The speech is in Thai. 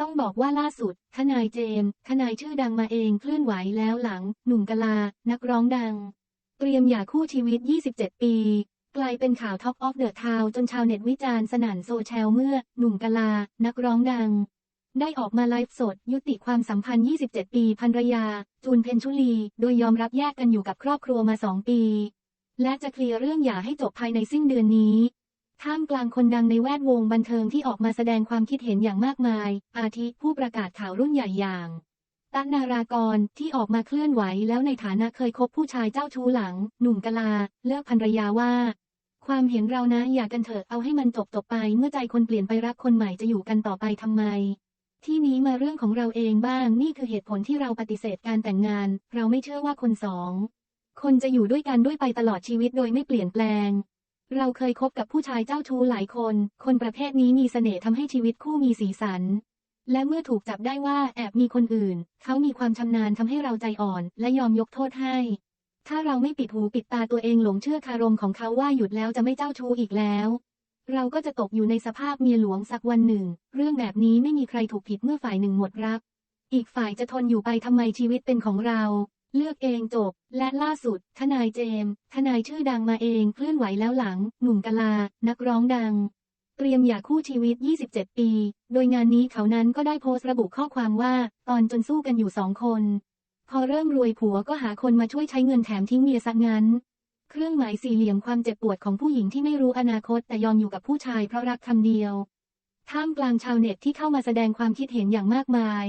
ต้องบอกว่าล่าสุด ทนายเจมส์ทนายชื่อดังมาเองเคลื่อนไหวแล้วหลัง หนุ่มกลา นักร้องดัง เตรียมหย่าคู่ชีวิต 27 ปี กลายเป็นข่าว Top of the Town จนชาวเน็ตวิจารณ์สนั่นโซเชียลเมื่อ หนุ่มกลา นักร้องดัง ได้ออกมาไลฟ์สด ยุติความสัมพันธ์ 27 ปีภรรยา จูนเพนชุลี โดยยอมรับแยกกันอยู่กับครอบครัวมา 2 ปี และจะเคลียร์เรื่องหย่าให้จบภายในสิ้นเดือนนี้ ท่ามกลางคนดังในแวดวงบันเทิงที่ออกมาแสดงความคิดเห็นอย่างมากมาย อาทิผู้ประกาศข่าวรุ่นใหญ่อย่างตั๊กนารากรที่ออกมาเคลื่อนไหวแล้วในฐานะเคยคบผู้ชายเจ้าชู้หลัง หนุ่มกะลา เลิกภรรยาว่า ความเห็นเรานะอย่ากันเถอะเอาให้มันจบจบไป เมื่อใจคนเปลี่ยนไปรักคนใหม่จะอยู่กันต่อไปทำไม ที่นี้มาเรื่องของเราเองบ้างนี่คือเหตุผลที่เราปฏิเสธการแต่งงาน เราไม่เชื่อว่าคนสอง คนจะอยู่ด้วยกันด้วยไปตลอดชีวิตโดยไม่เปลี่ยนแปลง เราเคยคบกับผู้ชายเจ้าชู้หลายคน คนประเภทนี้มีเสน่ห์ทำให้ชีวิตคู่มีสีสัน และเมื่อถูกจับได้ว่าแอบมีคนอื่น เขามีความชำนาญทำให้เราใจอ่อน และยอมยกโทษให้ ถ้าเราไม่ปิดหูปิดตาตัวเองหลงเชื่อคารมของเขาว่าหยุดแล้วจะไม่เจ้าชู้อีกแล้ว เราก็จะตกอยู่ในสภาพเมียหลวงสักวันหนึ่ง เรื่องแบบนี้ไม่มีใครถูกผิดเมื่อฝ่ายหนึ่งหมดรัก อีกฝ่ายจะทนอยู่ไปทำไมชีวิตเป็นของเรา เลือกเองจบ และล่าสุด ทนายเจมส์ทนายชื่อดังมาเองเคลื่อนไหวแล้วหลัง หนุ่มกะลา นักร้องดัง เตรียมหย่าคู่ชีวิต 27 ปี โดยงานนี้เขานั้นก็ได้โพสต์ระบุข้อความว่า ตอนจนสู้กันอยู่สองคน พอเริ่มรวยผัวก็หาคนมาช่วยใช้เงินแถมทิ้งเมียซะงั้น เครื่องหมายสี่เหลี่ยมความเจ็บปวดของผู้หญิงที่ไม่รู้อนาคตแต่ยอมอยู่กับผู้ชายเพราะรักคำเดียว ท่ามกลางชาวเน็ตที่เข้ามาแสดงความคิดเห็นอย่างมากมาย